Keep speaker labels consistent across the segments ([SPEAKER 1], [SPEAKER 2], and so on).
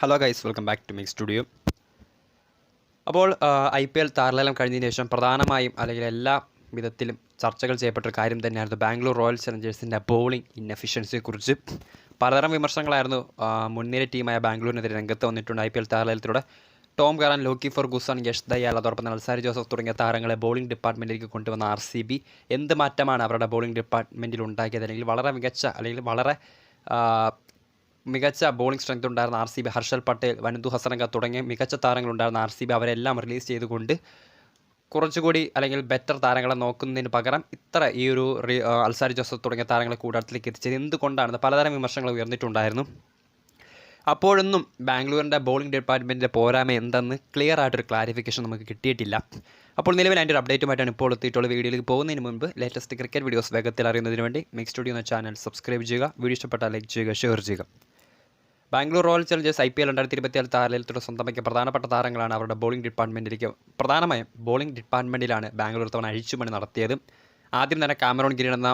[SPEAKER 1] Hello guys welcome back to mic studio അപ്പോൾ I P L താരലേലം കഴിഞ്ഞതിന് ശേഷം പ്രധാനമായും അല്ലെങ്കിൽ എല്ലാ വിധത്തിലും ചർച്ചകൾ ചെയ്യപ്പെട്ട ഒരു കാര്യം തന്നെയായിരുന്നു ബാംഗ്ലൂർ റോയൽ ചലഞ്ചേഴ്സിന്റെ ബൗളിംഗ് ഇന്നഫിഷ്യൻസിയെക്കുറിച്ച് പലതരം വിമർശനങ്ങളായിരുന്നു മുൻനിര ടീമായ ബാംഗ്ലൂരിനെതിരെ രംഗത്ത് വന്നിട്ടുണ്ട് I P L താരലേലത്തിലൂടെ Tom Curran Lockie Ferguson Yash Dayal അതോടൊപ്പം നൽസാരി ജോസഫ് തുടങ്ങിയ താരങ്ങളെ ബോളിംഗ് ഡിപ്പാർട്ട്മെന്റിലേക്ക് കൊണ്ടുവന്ന ആർ സി ബി. എന്ത് മാറ്റമാണ് അവരുടെ ബോളിംഗ് ഡിപ്പാർട്ട്മെന്റിൽ ഉണ്ടാക്കിയത്? അല്ലെങ്കിൽ വളരെ മികച്ച അല്ലെങ്കിൽ വളരെ മികച്ച ബോളിംഗ് സ്ട്രെങ്ത് ഉണ്ടായിരുന്ന R C B Harshal Patel Wanindu Hasaranga തുടങ്ങിയ മികച്ച താരങ്ങളുണ്ടായിരുന്ന ആർ സി ബി അവരെല്ലാം റിലീസ് ചെയ്തുകൊണ്ട് കുറച്ചുകൂടി അല്ലെങ്കിൽ ബെറ്റർ താരങ്ങളെ നോക്കുന്നതിന് പകരം ഇത്ര ഈ ഒരു അൽസാരി ജോസഫ് തുടങ്ങിയ താരങ്ങളെ കൂടാരത്തിലേക്ക് എത്തിച്ചത് എന്തുകൊണ്ടാണെന്ന് പലതരം വിമർശനങ്ങൾ ഉയർന്നിട്ടുണ്ടായിരുന്നു. അപ്പോഴൊന്നും ബാംഗ്ലൂരിന്റെ ബോളിംഗ് ഡിപ്പാർട്ട്മെന്റിന്റെ പോരായ്മ എന്തെന്ന് ക്ലിയർ ആയിട്ടൊരു ക്ലാരിഫിക്കേഷൻ നമുക്ക് കിട്ടിയിട്ടില്ല. അപ്പോൾ നിലവിൽ അതിന്റെ ഒരു അപ്ഡേറ്റുമായിട്ടാണ് ഇപ്പോൾ എത്തിയിട്ടുള്ള വീഡിയോയിലേക്ക് പോകുന്നതിന് മുമ്പ് ലേറ്റസ്റ്റ് ക്രിക്കറ്റ് വീഡിയോസ് വേഗത്തിൽ അറിയുന്നതിന് വേണ്ടി മിക്സ് സ്റ്റുഡിയോ എന്ന ചാനൽ സബ്സ്ക്രൈബ് ചെയ്യുക. വീഡിയോ ഇഷ്ടപ്പെട്ടാൽ ലൈക്ക് ചെയ്യുക ഷെയർ ചെയ്യുക. Bangalore royal challengers I P L രണ്ടായിരത്തി ഇരുപത്തിയാറ് താരലേലത്തോടെ സ്വന്തമാക്കിയ പ്രധാനപ്പെട്ട താരങ്ങളാണ് അവരുടെ ബോളിംഗ് ഡിപ്പാർട്ട്മെന്റിലേക്ക് പ്രധാനമായും ബോളിംഗ് ഡിപ്പാർട്ട്മെന്റിലാണ് ബാംഗ്ലൂർ തവണ അഴിച്ചുപണി നടത്തിയത്. ആദ്യം തന്നെ കാമറോൺ ഗിരി എന്ന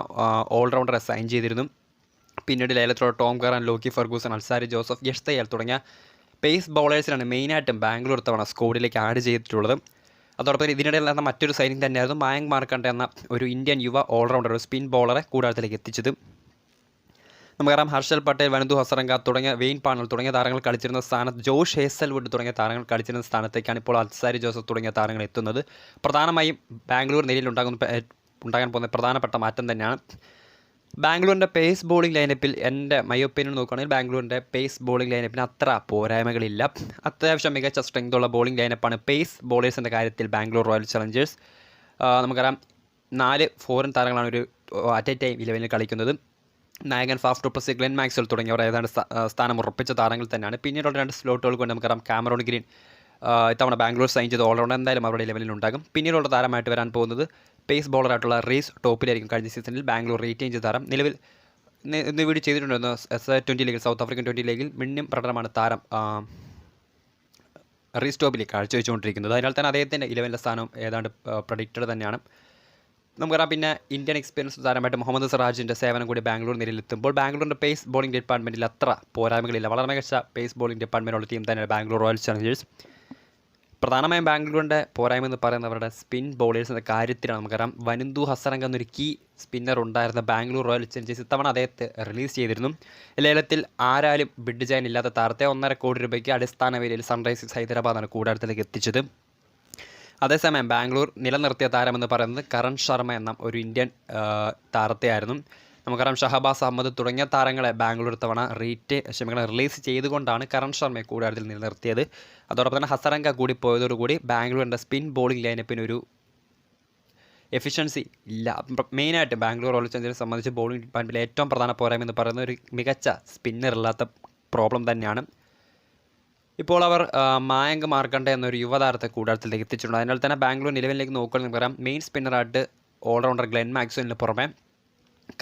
[SPEAKER 1] ഓൾറൗണ്ടറെ സൈൻ ചെയ്തിരുന്നു. പിന്നീട് ലേലത്തിലൂടെ Tom Curran Lockie Ferguson Alzarri Joseph Yash Dayal തുടങ്ങിയ പേസ് ബൗളേഴ്സിനാണ് മെയിനായിട്ടും ബാംഗ്ലൂർ തവണ സ്കോഡിലേക്ക് ആഡ് ചെയ്തിട്ടുള്ളത്. അതോടൊപ്പം ഇതിനിടയിൽ നടന്ന മറ്റൊരു സൈനിങ് തന്നെയായിരുന്നു മായങ്ക് മാർക്കണ്ട എന്ന ഒരു ഇന്ത്യൻ യുവ ഓൾറൗണ്ടർ ഒരു സ്പിൻ ബോളറെ കൂടാരത്തിലേക്ക് എത്തിച്ചത്. നമുക്കറിയാം ഹർഷൽ പട്ടേൽ വനന്തു ഹസറങ്ക തുടങ്ങിയ വെയിൻ പാണൽ തുടങ്ങിയ താരങ്ങൾ കളിച്ചിരുന്ന സ്ഥാനത്ത് ജോഷ് ഹേസൽവുഡ് തുടങ്ങിയ താരങ്ങൾ കളിച്ചിരുന്ന സ്ഥാനത്തേക്കാണ് ഇപ്പോൾ അൽസാരി ജോസഫ് തുടങ്ങിയ താരങ്ങൾ എത്തുന്നത്. പ്രധാനമായും ബാംഗ്ലൂർ നിലയിൽ ഉണ്ടാകുന്ന ഉണ്ടാകാൻ പോകുന്ന പ്രധാനപ്പെട്ട മാറ്റം തന്നെയാണ്. ബാംഗ്ലൂരിന്റെ പേസ് ബോളിംഗ് ലൈനപ്പിൽ എന്റെ മൈ ഒപ്പീനിയൻ നോക്കുകയാണെങ്കിൽ ബാംഗ്ലൂരിന്റെ പേസ് ബോളിംഗ് ലൈനപ്പിന് അത്ര പോരായ്മകളില്ല. അത്യാവശ്യം മികച്ച സ്ട്രെങ്ത് ഉള്ള ബോളിംഗ് ലൈനപ്പാണ് പേസ് ബോളേഴ്സിന്റെ കാര്യത്തിൽ ബാംഗ്ലൂർ റോയൽ ചലഞ്ചേഴ്സ് നമുക്കറിയാം നാല് ഫോറിൻ താരങ്ങളാണ് ഒരു അറ്റ് എ ടൈം ഇലവനിൽ കളിക്കുന്നത്. നായകൻ ഫാഫ് ഡുപ്ലസി ഗ്ലെൻ മാക്സൽ തുടങ്ങിയവർ ഏതാണ്ട് സ്ഥാ- സ്ഥാനം ഉറപ്പിച്ച താരങ്ങൾ തന്നെയാണ്. പിന്നീടുള്ള രണ്ട് സ്ലോട്ടുകൾ കൊണ്ട് നമുക്കറിയാം കാമറോൺ ഗ്രീൻ ഇത്തവണ ബാംഗ്ലൂർ സൈൻ ചെയ്ത് ഓൾറൗണ്ടർ എന്തായാലും അവരുടെ ലെവലിൽ ഉണ്ടാകും. പിന്നീടുള്ള താരമായിട്ട് വരാൻ പോകുന്നത് പേസ് ബോളറായിട്ടുള്ള റേസ് ടോപ്പിലായിരിക്കും കഴിഞ്ഞ സീസണിൽ ബാംഗ്ലൂർ റീറ്റെയിൻ ചെയ്ത താരം. നിലവിൽ ഇന്ന് വീട് ചെയ്തിട്ടുണ്ടായിരുന്നു എസ് ട്വന്റി ലീഗിൽ സൗത്ത് ആഫ്രിക്കൻ ട്വന്റി ലീഗിൽ മിന്നും പ്രകടനമാണ് താരം റീസ്റ്റോപ്പിൽ കാഴ്ചവെച്ചുകൊണ്ടിരിക്കുന്നത്. അതിനാൽ തന്നെ അദ്ദേഹത്തിന്റെ ഇലവന്റെ സ്ഥാനം ഏതാണ്ട് പ്രഡിക്റ്റഡ് തന്നെയാണ്. നമുക്കറിയാം പിന്നെ ഇന്ത്യൻ എക്സ്പീരിയൻസ് താരമായിട്ട് മുഹമ്മദ് സിറാജിന്റെ സേവനം കൂടി ബാംഗ്ലൂർ നിലയിലെത്തുമ്പോൾ ബാംഗ്ലൂരിന്റെ പേസ് ബോളിംഗ് ഡിപ്പാർട്ട്മെന്റിൽ അത്ര പോരായ്മകളില്ല. വളരെ മികച്ച പേസ് ബോളിംഗ് ഡിപ്പാർട്ട്മെന്റുള്ള ടീം തന്നെയാണ് ബാംഗ്ലൂർ റോയൽ ചലഞ്ചേഴ്സ് പ്രധാനമായും ബാംഗ്ലൂരിന്റെ പോരായ്മ എന്ന് പറയുന്നവരുടെ സ്പിൻ ബോളേഴ്സ് എന്ന കാര്യത്തിലാണ് നമുക്കറിയാം. വനന്തു ഹസറങ്ക എന്നൊരു കീ സ്പിന്നർ ഉണ്ടായിരുന്ന ബാംഗ്ലൂർ റോയൽ ചലഞ്ചേഴ്സ് ഇത്തവണ അദ്ദേഹത്തെ റിലീസ് ചെയ്തിരുന്നു. ലേലത്തിൽ ആരാലും ബിഡ് ചെയ്യാനില്ലാത്ത താരത്തെ ഒന്നര കോടി രൂപയ്ക്ക് അടിസ്ഥാന വിലയിൽ സൺറൈസേഴ്സ് ഹൈദരാബാദാണ് കൂടാരത്തിലേക്ക് എത്തിച്ചത്. അതേസമയം ബാംഗ്ലൂർ നിലനിർത്തിയ താരമെന്ന് പറയുന്നത് കരൺ ശർമ്മ എന്ന ഒരു ഇന്ത്യൻ താരത്തെയായിരുന്നു. നമുക്കറിയാം ഷഹബാസ് അഹമ്മദ് തുടങ്ങിയ താരങ്ങളെ ബാംഗ്ലൂർ തവണ റീറ്റ് ക്ഷമിക്കണം റിലീസ് ചെയ്തുകൊണ്ടാണ് കരൺ ശർമ്മയെ കൂടുതൽ നിലനിർത്തിയത്. അതോടൊപ്പം തന്നെ ഹസരംഗ കൂടി പോയതോടുകൂടി ബാംഗ്ലൂരിന്റെ സ്പിൻ ബോളിംഗ് ലൈനപ്പിന് ഒരു എഫിഷ്യൻസി ഇല്ല. മെയിനായിട്ട് ബാംഗ്ലൂർ റോയൽ ചലഞ്ചേഴ്സിനെ സംബന്ധിച്ച് ബോളിംഗ് ഡിപ്പാർട്ട്മെന്റിൽ ഏറ്റവും പ്രധാന പോരായ്മ എന്ന് പറയുന്നത് ഒരു മികച്ച സ്പിന്നർ ഇല്ലാത്ത പ്രോബ്ലം തന്നെയാണ്. ഇപ്പോൾ അവർ മായങ്ക മാർക്കണ്ട എന്നൊരു യുവതാരത്തെ കൂടാരത്തിലേക്ക് എത്തിച്ചിട്ടുണ്ട്. അതിനാൽ തന്നെ ബാംഗ്ലൂർ നിലവിലേക്ക് നോക്കുകയാണെങ്കിൽ പറയാം മെയിൻ സ്പിന്നറായിട്ട് ഓൾറൗണ്ടർ ഗ്ലെൻ മാക്സുവിന് പുറമെ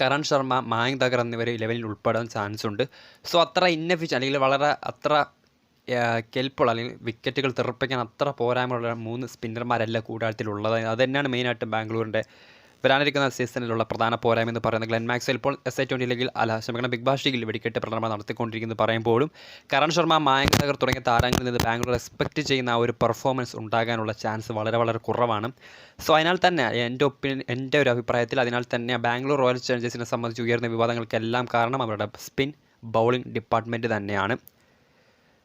[SPEAKER 1] കരൺ ശർമ്മ മായങ്ക് തകർ എന്നിവർ ഇലവനിൽ ഉൾപ്പെടാൻ ചാൻസ് ഉണ്ട്. സോ അത്ര ഇന്നഫിഷ്യൻ അല്ലെങ്കിൽ വളരെ അത്ര കെൽപ്പുള്ള അല്ലെങ്കിൽ വിക്കറ്റുകൾ തെറിപ്പിക്കാൻ അത്ര പോരായ്മയുള്ള മൂന്ന് സ്പിന്നർമാരല്ല കൂടാരത്തിലുള്ളത്. അത് തന്നെയാണ് മെയിനായിട്ട് ബാംഗ്ലൂരിന്റെ വരാനിരിക്കുന്ന സീസണിലുള്ള പ്രധാന പോരായ്മ എന്ന് പറയുന്നത് ഗ്ലെൻ മാക്സ്വൽ. ഇപ്പോൾ എസ് ഐ ട്വന്റി ലീഗിൽ അല്ല ക്ഷമിക്കണം ബിഗ് ബാഷ് ലീഗിൽ വെടിക്കെട്ട് പ്രകടനം നടത്തിക്കൊണ്ടിരിക്കുന്നത് പറയുമ്പോഴും കരൺ ശർമ്മ മായങ്ക് നഗർ തുടങ്ങിയ താരങ്ങളിൽ നിന്ന് ബാംഗ്ലൂർ എക്സ്പെക്റ്റ് ചെയ്യുന്ന ഒരു പെർഫോമൻസ് ഉണ്ടാകാനുള്ള ചാൻസ് വളരെ വളരെ കുറവാണ്. സോ അതിനാൽ തന്നെ എന്റെ ഒപ്പീനിയൻ എന്റെ ഒരു അഭിപ്രായത്തിൽ അതിനാൽ തന്നെ ബാംഗ്ലൂർ റോയൽ ചലഞ്ചേഴ്സിനെ സംബന്ധിച്ച് ഉയർന്ന വിവാദങ്ങൾക്കെല്ലാം കാരണം അവരുടെ സ്പിൻ ബൗളിംഗ് ഡിപ്പാർട്ട്മെന്റ് തന്നെയാണ്.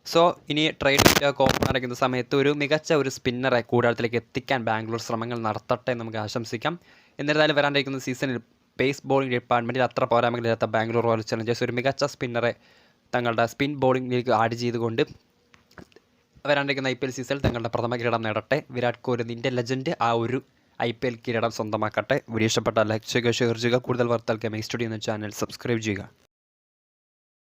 [SPEAKER 1] സോ ഇനി ട്രേഡ് കോപ്പ് നടക്കുന്ന സമയത്ത് ഒരു മികച്ച ഒരു സ്പിന്നറെ കൂടാരത്തിലേക്ക് എത്തിക്കാൻ ബാംഗ്ലൂർ ശ്രമങ്ങൾ നടത്തട്ടെ നമുക്ക് ആശംസിക്കാം. എന്നിരുന്നാലും വരാനിരിക്കുന്ന സീസണിൽ പേസ് ബോളിംഗ് ഡിപ്പാർട്ട്മെന്റിൽ അത്ര പോരായ്മകളില്ലാത്ത ബാംഗ്ലൂർ റോയൽ ചലഞ്ചേഴ്സ് ഒരു മികച്ച സ്പിന്നറെ തങ്ങളുടെ സ്പിൻ ബോളിംഗിലേക്ക് ആഡ് ചെയ്തുകൊണ്ട് വരാനിരിക്കുന്ന ഐ പി എൽ സീസണിൽ തങ്ങളുടെ പ്രഥമ കിരീടം നേടട്ടെ. വിരാട് കോഹ്ലി നിന്റെ ലെജൻഡ് ആ ഒരു ഐ പി എൽ കിരീടം സ്വന്തമാക്കട്ടെ. വീഡിയോ ഇഷ്ടപ്പെട്ട ചെയ്യുക ഷെയർ ചെയ്യുക. കൂടുതൽ വാർത്തകൾക്ക് മൈ സ്റ്റുഡിയോ എന്ന ചാനൽ സബ്സ്ക്രൈബ് ചെയ്യുക.